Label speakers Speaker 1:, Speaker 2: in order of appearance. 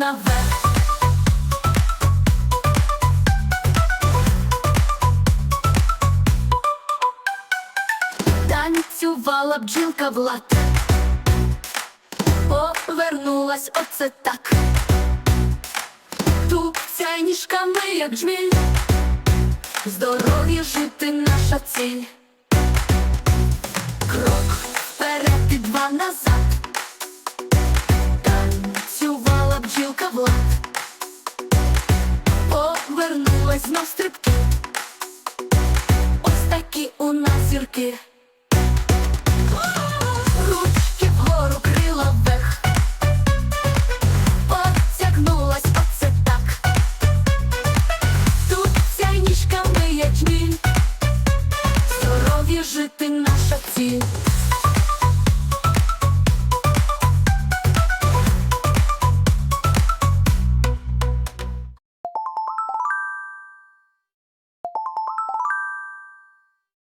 Speaker 1: наверх. Танцювала бджілка в лад Повернулась оце так. Тупця ніжками, як жміль. Здоров'я жити наша ціль. Крок вперед і два назад. Знов стрибки Ось такі у нас зірки